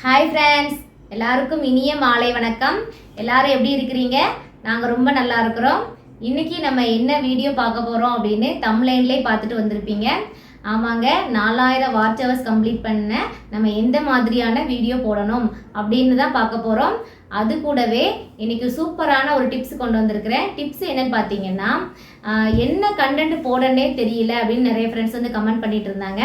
Hi friends எல்லாருக்கும் இனிய மாலை வணக்கம். எல்லாரும் எப்படி இருக்கிறீங்க? நாங்கள் ரொம்ப நல்லா இருக்கிறோம். இன்னைக்கு நம்ம என்ன வீடியோ பார்க்க போகிறோம் அப்படின்னு தமிழ்லேயே பார்த்துட்டு வந்திருப்பீங்க. ஆமாங்க நாலாயிரம் வாட்ச் ஹவர்ஸ் கம்ப்ளீட் பண்ண நம்ம எந்த மாதிரியான வீடியோ போடணும் அப்படின்னு தான் பார்க்க போகிறோம் அது கூடவே இன்னைக்கு சூப்பரான ஒரு டிப்ஸ் கொண்டு வந்திருக்கிறேன். டிப்ஸ் என்னன்னு பார்த்தீங்கன்னா என்ன கண்டென்ட் போடனே தெரியல அப்படின்னு நிறைய ஃப்ரெண்ட்ஸ் வந்து கமெண்ட் பண்ணிட்டு இருந்தாங்க.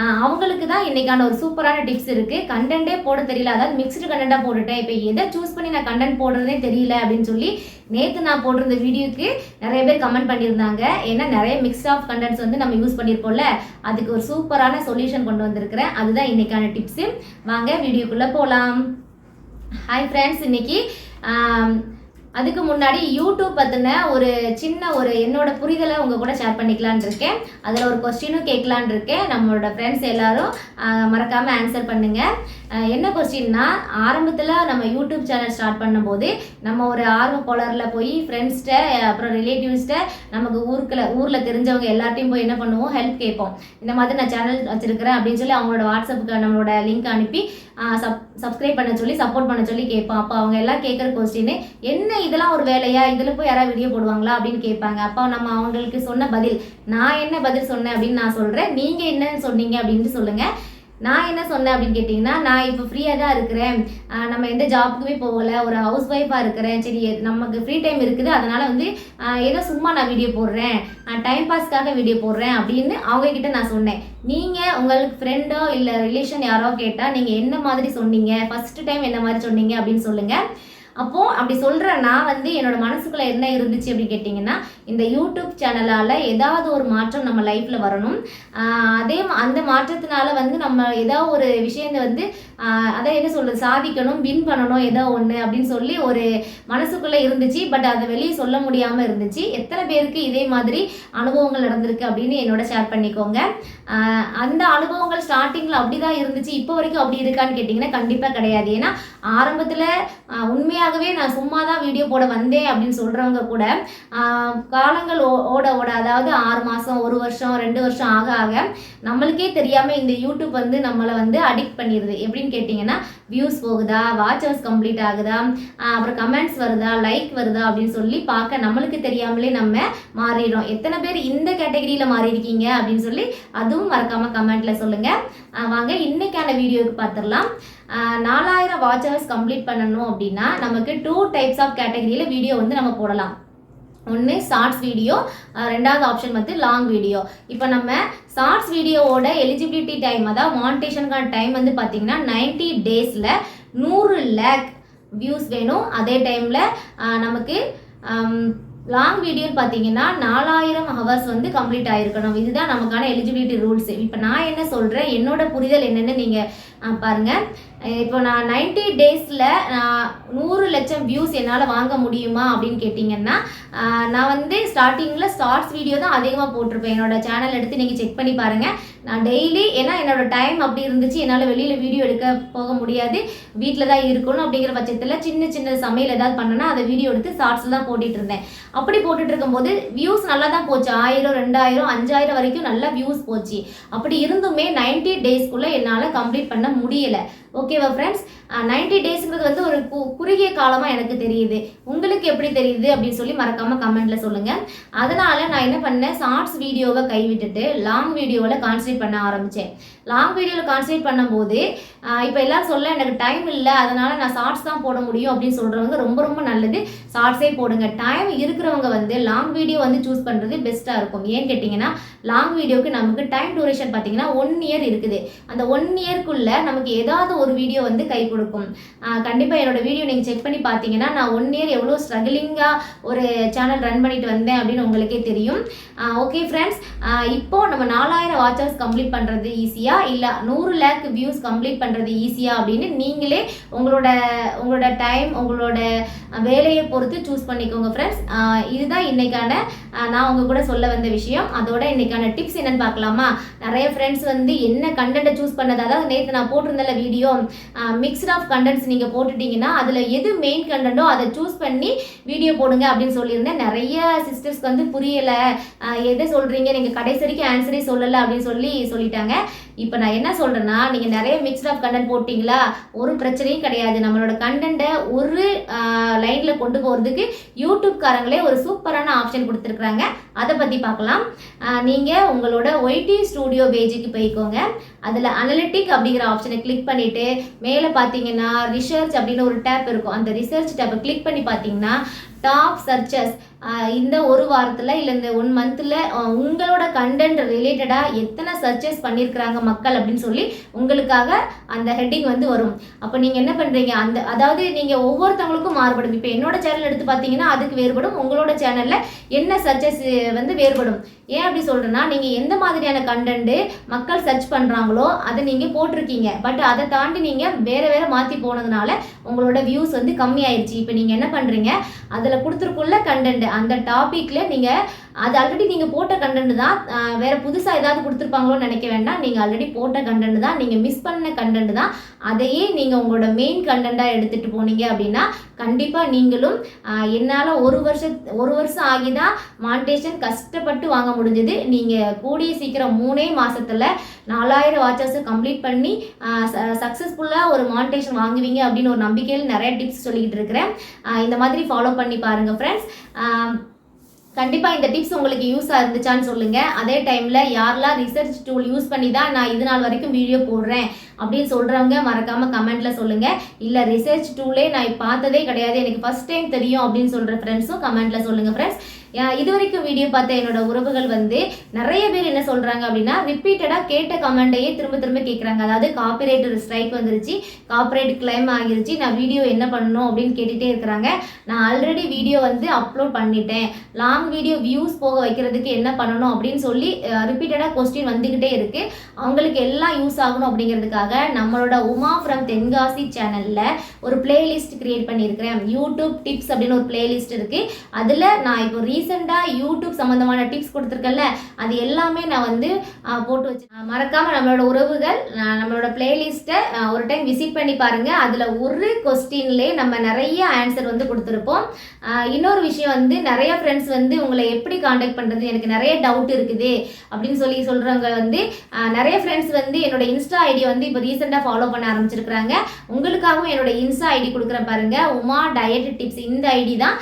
அவங்களுக்கு தான் இன்றைக்கான ஒரு சூப்பரான டிப்ஸ் இருக்குது கண்டென்ட்டே போட தெரியல. அதாவது மிக்ஸ்டு கண்டென்ட்டாக போட்டுட்டேன். இப்போ எதை சூஸ் பண்ணி நான் கண்டென்ட் போடுறதே தெரியல அப்படின்னு சொல்லி நேற்று நான் போட்டிருந்த வீடியோக்கு நிறைய பேர் கமெண்ட் பண்ணியிருந்தாங்க. ஏன்னா நிறைய மிக்ஸ் ஆஃப் கண்டென்ட்ஸ் வந்து நம்ம யூஸ் பண்ணியிருப்போம்ல. அதுக்கு ஒரு சூப்பரான சொல்யூஷன் கொண்டு வந்திருக்கிறேன். அதுதான் இன்றைக்கான டிப்ஸு வாங்க வீடியோக்குள்ளே போகலாம் ஹாய் ஃப்ரெண்ட்ஸ் இன்னைக்கு அதுக்கு முன்னாடி யூடியூப் பற்றின ஒரு சின்ன ஒரு என்னோட புரிதலை உங்கள் கூட ஷேர் பண்ணிக்கலான் இருக்கேன். அதில் ஒரு கொஸ்டினும் கேட்கலான் இருக்கேன். நம்மளோட ஃப்ரெண்ட்ஸ் எல்லாரும் மறக்காமல் ஆன்சர் பண்ணுங்கள் என்ன கொஸ்டின்னா ஆரம்பத்தில் நம்ம யூடியூப் சேனல் ஸ்டார்ட் பண்ணும்போது நம்ம ஒரு ஆர்வ கோளரில் போய் ஃப்ரெண்ட்ஸ்கிட்ட அப்புறம் ரிலேட்டிவ்ஸ்கிட்ட நமக்கு ஊருக்குள்ள ஊரில் தெரிஞ்சவங்க எல்லாத்தையும் போய் என்ன பண்ணுவோம்? ஹெல்ப் கேட்போம். இந்த மாதிரி நான் சேனல் வச்சுருக்கிறேன் அப்படின்னு சொல்லி அவங்களோட வாட்ஸ்அப்புக்கு நம்மளோட லிங்க் அனுப்பி சப் சப்ஸ்கிரைப் பண்ண சொல்லி சப்போர்ட் பண்ண சொல்லி கேட்போம் அப்போ அவங்க எல்லாம் கேட்குற கொஸ்டின் என்ன இதெல்லாம் ஒரு வேலையா? இதில் போய் யாராவது வீடியோ போடுவாங்களா? அப்படின்னு கேட்பாங்க. அப்போ நம்ம அவங்களுக்கு சொன்ன பதில் நான் என்ன பதில் சொன்னேன் அப்படின்னு நான் சொல்கிறேன் நீங்கள் என்னன்னு சொன்னீங்க அப்படின்ட்டு சொல்லுங்கள் நான் என்ன சொன்னேன் அப்படின்னு கேட்டிங்கன்னா நான் இப்போ ஃப்ரீயாக தான் இருக்கிறேன். நம்ம எந்த ஜாப்புக்குமே போகலை. ஒரு ஹவுஸ் ஒய்ஃபாக இருக்கிறேன். சரி நமக்கு ஃப்ரீ டைம் இருக்குது. அதனால் வந்து ஏதோ சும்மா நான் வீடியோ போடுறேன். டைம் பாஸ்க்காக வீடியோ போடுறேன் அப்படின்னு அவங்கக்கிட்ட நான் சொன்னேன். நீங்கள் உங்களுக்கு ஃப்ரெண்டோ இல்லை ரிலேஷன் யாரோ கேட்டால் நீங்கள் என்ன மாதிரி சொன்னீங்க? ஃபர்ஸ்ட் டைம் என்ன மாதிரி சொன்னீங்க அப்படின்னு சொல்லுங்கள் அப்போது அப்படி சொல்கிற நான் வந்து என்னோட மனசுக்குள்ளே என்ன இருந்துச்சு அப்படின்னு கேட்டிங்கன்னா இந்த யூடியூப் சேனலால் ஏதாவது ஒரு மாற்றம் நம்ம லைஃப்பில் வரணும். அதே அந்த மாற்றத்தினால வந்து நம்ம ஏதாவது ஒரு விஷயத்தை வந்து அதை என்ன சொல்கிறது சாதிக்கணும் வின் பண்ணணும் ஏதோ ஒன்று அப்படின்னு சொல்லி ஒரு மனசுக்குள்ளே இருந்துச்சு. பட் அதை வெளியே சொல்ல முடியாமல் இருந்துச்சு. எத்தனை பேருக்கு இதே மாதிரி அனுபவங்கள் நடந்திருக்கு அப்படின்னு என்னோட ஷேர் பண்ணிக்கோங்க. அந்த அனுபவங்கள் ஸ்டார்டிங்கில் அப்படி தான் இருந்துச்சு. இப்போ வரைக்கும் அப்படி இருக்கான்னு கேட்டிங்கன்னா கண்டிப்பாக கிடையாது. ஏன்னா ஆரம்பத்தில் உண்மையாகவே நான் சும்மா தான் வீடியோ போட வந்தேன் அப்படின்னு சொல்கிறவங்க கூட காலங்கள் ஓ- ஓட ஓட அதாவது ஆறு மாதம் ஒரு வருஷம் ரெண்டு வருஷம் ஆக ஆக நம்மளுக்கே தெரியாமல் இந்த யூடியூப் வந்து நம்மளை வந்து அடிக்ட் பண்ணிடுது. எப்படின்னு கேட்டிங்கன்னா வியூஸ் போகுதா வாட்ச் கம்ப்ளீட் ஆகுதா அப்புறம் கமெண்ட்ஸ் வருதா லைக் வருதா அப்படின்னு சொல்லி பார்க்க நம்மளுக்கு தெரியாமலே நம்ம மாறிடுறோம். எத்தனை பேர் இந்த கேட்டகரியில் மாறி இருக்கீங்க அப்படின்னு சொல்லி அதுவும் மறக்காமல் கமெண்ட்டில் சொல்லுங்கள் வாங்க இன்னைக்கான வீடியோவுக்கு பார்த்துடலாம். நாலாயிரம் வாட்ச் கம்ப்ளீட் பண்ணணும் அப்படின்னா நமக்கு டூ டைப்ஸ் ஆஃப் கேட்டகரியில் வீடியோ வந்து நம்ம போடலாம். ஒன்று ஷார்ட்ஸ் வீடியோ ரெண்டாவது ஆப்ஷன் வந்து லாங் வீடியோ இப்போ நம்ம ஷார்ட்ஸ் வீடியோவோட எலிஜிபிலிட்டி டைம் அதாவது மானிட்டேஷனுக்கான டைம் வந்து பார்த்தீங்கன்னா 90 டேஸில் நூறு லேக் வியூஸ் வேணும். அதே டைமில் நமக்கு லாங் வீடியோன்னு பார்த்தீங்கன்னா நாலாயிரம் ஹவர்ஸ் வந்து கம்ப்ளீட் ஆகிருக்கணும் இதுதான் நமக்கான எலிஜிபிலிட்டி ரூல்ஸ் இப்போ நான் என்ன சொல்கிறேன் என்னோட புரிதல் என்னென்னு நீங்கள் பாருங்கள் இப்போ நான் 90 டேஸில் நான் நூறு லட்சம் வியூஸ் என்னால் வாங்க முடியுமா அப்படின்னு கேட்டிங்கன்னா நான் வந்து ஸ்டார்டிங்கில் ஷார்ட்ஸ் வீடியோ தான் அதிகமாக போட்டிருப்பேன். என்னோட சேனல் எடுத்து நீங்கள் செக் பண்ணி பாருங்கள் நான் டெய்லி ஏன்னா என்னோட டைம் அப்படி இருந்துச்சு. என்னால் வெளியில் வீடியோ எடுக்க போக முடியாது. வீட்டில் தான் இருக்கணும் அப்படிங்கிற பட்சத்தில் சின்ன சின்ன சமையல் ஏதாவது பண்ணனா அதை வீடியோ எடுத்து ஷார்ட்ஸில் தான் போட்டுட்டு இருந்தேன். அப்படி போட்டுட்டு இருக்கும்போது வியூஸ் நல்லா தான் போச்சு. ஆயிரம் ரெண்டாயிரம் அஞ்சாயிரம் வரைக்கும் நல்லா வியூஸ் போச்சு. அப்படி இருந்துமே 90 டேஸ்க்குள்ளே என்னால் கம்ப்ளீட் பண்ண முடியலை. ஓகேவா ஃப்ரெண்ட்ஸ் நைன்டி டேஸுங்கிறது வந்து ஒரு கு- குறுகிய காலமாக எனக்கு தெரியுது. உங்களுக்கு எப்படி தெரியுது அப்படின்னு சொல்லி மறக்காமல் கமெண்ட்டில் சொல்லுங்கள் அதனால் நான் என்ன பண்ணேன் ஷார்ட்ஸ் வீடியோவை கைவிட்டுட்டு லாங் வீடியோவில் கான்சன்ட்ரேட் பண்ண ஆரம்பித்தேன் லாங் வீடியோவில் கான்சன்ட்ரேட் பண்ணும்போது இப்போ எல்லாரும் சொல்ல எனக்கு டைம் இல்லை அதனால் நான் ஷார்ட்ஸ் தான் போட முடியும் அப்படின்னு சொல்கிறவங்க ரொம்ப ரொம்ப நல்லது. ஷார்ட்ஸே போடுங்க. டைம் இருக்கிறவங்க வந்து லாங் வீடியோ வந்து சூஸ் பண்ணுறது பெஸ்ட்டாக இருக்கும். ஏன்னு கேட்டிங்கன்னா லாங் வீடியோக்கு நமக்கு டைம் டூரேஷன் பார்த்தீங்கன்னா ஒன் இயர் இருக்குது. அந்த ஒன் இயர்க்குள்ளே நமக்கு ஏதாவது ஒரு வீடியோ வந்து கை கொடுக்கும். கண்டிப்பாக என்னோடய வீடியோ நீங்கள் செக் பண்ணி பார்த்தீங்கன்னா நான் ஒன் இயர் எவ்வளோ ஸ்ட்ரகிளிங்காக ஒரு சேனல் ரன் பண்ணிட்டு வந்தேன் அப்படின்னு உங்களுக்கே தெரியும். ஓகே ஃப்ரெண்ட்ஸ் இப்போ நம்ம நாலாயிரம் வாட்சர்ஸ் கம்ப்ளீட் பண்ணுறது ஈஸியாக ஈஸியா இல்லை நூறு லேக் வியூஸ் கம்ப்ளீட் பண்ணுறது ஈஸியா அப்படின்னு நீங்களே உங்களோட உங்களோட டைம் உங்களோட வேலையை பொறுத்து சூஸ் பண்ணிக்கோங்க ஃப்ரெண்ட்ஸ் இதுதான் இன்னைக்கான நான் உங்க கூட சொல்ல வந்த விஷயம். அதோட இன்னைக்கான டிப்ஸ் என்னன்னு பார்க்கலாமா? நிறைய ஃப்ரெண்ட்ஸ் வந்து என்ன கண்டென்ட்டை சூஸ் பண்ணது? அதாவது நேற்று நான் போட்டிருந்தல வீடியோ மிக்ஸ்ட் ஆஃப் கண்டென்ட்ஸ் நீங்கள் போட்டுட்டீங்கன்னா அதில் எது மெயின் கண்டென்ட்டோ அதை சூஸ் பண்ணி வீடியோ போடுங்க அப்படின்னு சொல்லியிருந்தேன். நிறைய சிஸ்டர்ஸ்க்கு வந்து புரியலை எதை சொல்கிறீங்க நீங்கள் கடைசி வரைக்கும் ஆன்சரே சொல்லலை அப்படின்னு சொல்லி சொல்லிட்டாங்க. இப்போ நான் என்ன சொல்கிறேன்னா நீங்கள் நிறைய மிக்ஸ்ட் ஆஃப் கண்டென்ட் போட்டிங்களா? ஒரு பிரச்சனையும் கிடையாது. நம்மளோட கண்டென்ட்டை ஒரு லைனில் கொண்டு போகிறதுக்கு யூடியூப்காரங்களே ஒரு சூப்பரான ஆப்ஷன் கொடுத்துருக்குறாங்க. அதை பற்றி பார்க்கலாம். நீங்கள் உங்களோட ஒய்டி ஸ்டூடியோ பேஜுக்கு போய்க்கோங்க. அதில் அனலிட்டிக் அப்படிங்கிற ஆப்ஷனை கிளிக் பண்ணிவிட்டு மேலே பார்த்தீங்கன்னா ரிசர்ச் அப்படின்னு ஒரு டேப் இருக்கும். அந்த ரிசர்ச் டேப்பை கிளிக் பண்ணி பார்த்தீங்கன்னா டாப் சர்ச்சஸ் இந்த ஒரு வாரத்தில் இல்லை இந்த ஒன் மந்தில் உங்களோட கண்டென்ட் ரிலேட்டடாக எத்தனை சர்ச்சஸ் பண்ணியிருக்கிறாங்க மக்கள் அப்படின்னு சொல்லி உங்களுக்காக அந்த ஹெட்டிங் வந்து வரும். அப்போ நீங்கள் என்ன பண்ணுறீங்க அந்த அதாவது நீங்கள் ஒவ்வொருத்தவங்களுக்கும் மாறுபடும். இப்போ என்னோட சேனல் எடுத்து பார்த்தீங்கன்னா அதுக்கு வேறுபடும். உங்களோட சேனலில் என்ன சர்ச்சஸ் வந்து வேறுபடும். ஏன் அப்படி சொல்கிறேன்னா நீங்கள் எந்த மாதிரியான கண்டென்ட்டு மக்கள் சர்ச் பண்ணுறாங்களோ அதை நீங்கள் போட்டிருக்கீங்க. பட் அதை தாண்டி நீங்கள் வேறு வேறு மாற்றி போனதுனால உங்களோட வியூஸ் வந்து கம்மியாயிருச்சு. இப்போ நீங்கள் என்ன பண்ணுறீங்க அதில் கொடுத்துருக்குள்ள கண்டென்ட் அந்த டாப்பிக்கில் நீங்கள் அது ஆல்ரெடி நீங்கள் போட்ட கண்டென்ட் தான் வேறு வேற புதுசாக ஏதாவது கொடுத்துருப்பாங்களோன்னு நினைக்க வேண்டாம். நீங்கள் ஆல்ரெடி போட்ட கண்டென்ட் தான் நீங்கள் மிஸ் பண்ண கண்டென்ட் தான். அதையே நீங்கள் உங்களோட மெயின் கண்டென்ட்டாக எடுத்துகிட்டு போனீங்க அப்படின்னா கண்டிப்பாக நீங்களும் என்னால் ஒரு வருஷம் ஒரு வருஷம் ஆகி தான் மானிட்டேஷன் கஷ்டப்பட்டு வாங்க முடிஞ்சது. நீங்கள் கூடிய சீக்கிரம் மூணே மாதத்தில் நாலாயிரம் வாட்சஸ் கம்ப்ளீட் பண்ணி சக்ஸஸ்ஃபுல்லாக ஒரு மானிட்டேஷன் வாங்குவீங்க அப்படின்னு ஒரு நம்பிக்கையில் நிறைய டிப்ஸ் சொல்லிக்கிட்டு இருக்கிறேன். இந்த மாதிரி ஃபாலோ பண்ணி பாருங்கள் ஃப்ரெண்ட்ஸ் கண்டிப்பாக இந்த டிப்ஸ் உங்களுக்கு யூஸாக இருந்துச்சான்னு சொல்லுங்கள் அதே டைமில் யாரெல்லாம் ரிசர்ச் டூல் யூஸ் பண்ணி தான் நான் இது நாள் வரைக்கும் வீடியோ போடுறேன் அப்படின்னு சொல்கிறவங்க மறக்காமல் கமெண்ட்டில் சொல்லுங்கள் இல்லை ரிசர்ச் டூலே நான் பார்த்ததே கிடையாது. எனக்கு ஃபஸ்ட் டைம் தெரியும் அப்படின்னு சொல்கிற ஃப்ரெண்ட்ஸும் கமெண்ட்டில் சொல்லுங்கள் ஃப்ரெண்ட்ஸ் இதுவரைக்கும் வீடியோ பார்த்த என்னோட உறவுகள் வந்து நிறைய பேர் என்ன சொல்கிறாங்க அப்படின்னா ரிப்பீட்டடாக கேட்ட கமெண்டையே திரும்ப திரும்ப கேட்குறாங்க அதாவது காப்பிரைட் ஸ்ட்ரைக் வந்துருச்சு காப்பிரைட் கிளைம் ஆகிருச்சு நான் வீடியோ என்ன பண்ணணும் அப்படின்னு கேட்டுகிட்டே இருக்கிறாங்க. நான் ஆல்ரெடி வீடியோ வந்து அப்லோட் பண்ணிட்டேன். லாங் வீடியோ வியூஸ் போக வைக்கிறதுக்கு என்ன பண்ணணும் அப்படின்னு சொல்லி ரிப்பீட்டடாக கொஸ்டின் வந்துக்கிட்டே இருக்குது அவங்களுக்கு எல்லாம் யூஸ் ஆகணும் அப்படிங்கிறதுக்காக நம்மளோட உமா ஃப்ரம் தென்காசி சேனலில் ஒரு பிளேலிஸ்ட் கிரியேட் பண்ணியிருக்கிறேன். யூடியூப் டிப்ஸ் அப்படின்னு ஒரு பிளேலிஸ்ட் இருக்குது அதில் நான் இப்போ ரீசெண்டாக யூடியூப் சம்மந்தமான டிப்ஸ் கொடுத்துருக்கேன்ல அது எல்லாமே நான் வந்து போட்டு வச்சு மறக்காமல் நம்மளோட உறவுகள் நம்மளோட பிளேலிஸ்ட்டை ஒரு டைம் விசிட் பண்ணி பாருங்கள் அதில் ஒரு கொஸ்டின்லேயே நம்ம நிறைய ஆன்சர் வந்து கொடுத்துருப்போம். இன்னொரு விஷயம் வந்து நிறைய ஃப்ரெண்ட்ஸ் வந்து உங்களை எப்படி காண்டாக்ட் பண்ணுறது எனக்கு நிறைய டவுட் இருக்குது அப்படின்னு சொல்லி சொல்கிறவங்க வந்து நிறைய ஃப்ரெண்ட்ஸ் வந்து என்னோட இன்ஸ்டா ஐடி வந்து இப்போ ரீசெண்டாக ஃபாலோ பண்ண ஆரம்பிச்சிருக்கிறாங்க. உங்களுக்காகவும் என்னோட இன்ஸ்டா ஐடி கொடுக்குறேன் பாருங்கள் உமா டயட் டிப்ஸ் இந்த ஐடி தான்.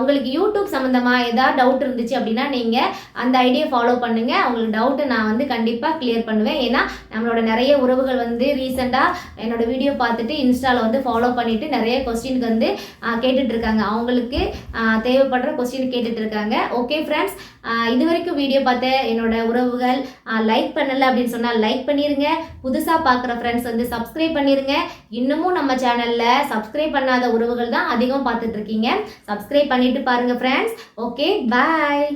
உங்களுக்கு யூடியூப் சம்மந்தமாக ஏதாவது டவுட் இருந்துச்சு அப்படின்னா நீங்கள் அந்த ஐடியை ஃபாலோ பண்ணுங்கள் அவங்களுக்கு டவுட்டை நான் வந்து கண்டிப்பாக கிளியர் பண்ணுவேன். ஏன்னா நம்மளோட நிறைய உறவுகள் வந்து ரீசெண்டாக என்னோட வீடியோ பார்த்துட்டு இன்ஸ்டாவில் வந்து ஃபாலோ பண்ணிட்டு நிறைய கொஸ்டினுக்கு வந்து கேட்டுட்ருக்காங்க அவங்களுக்கு தேவைப்படுற கொஸ்டின் கேட்டுட்ருக்காங்க ஓகே ஃப்ரெண்ட்ஸ் இது வரைக்கும் வீடியோ பார்த்த என்னோட உறவுகள் லைக் பண்ணலை அப்படின்னு சொன்னால் லைக் பண்ணிடுங்க புதுசாக பார்க்குற ஃப்ரெண்ட்ஸ் வந்து சப்ஸ்கிரைப் பண்ணிடுங்க இன்னமும் நம்ம சேனலில் சப்ஸ்கிரைப் பண்ணாத உறவுகள் தான் அதிகம் பார்த்துட்ருக்கீங்க சப்ஸ்கிரைப் பண்ணிட்டு பாருங்கள் ஃப்ரெண்ட்ஸ் ஓகே பாய்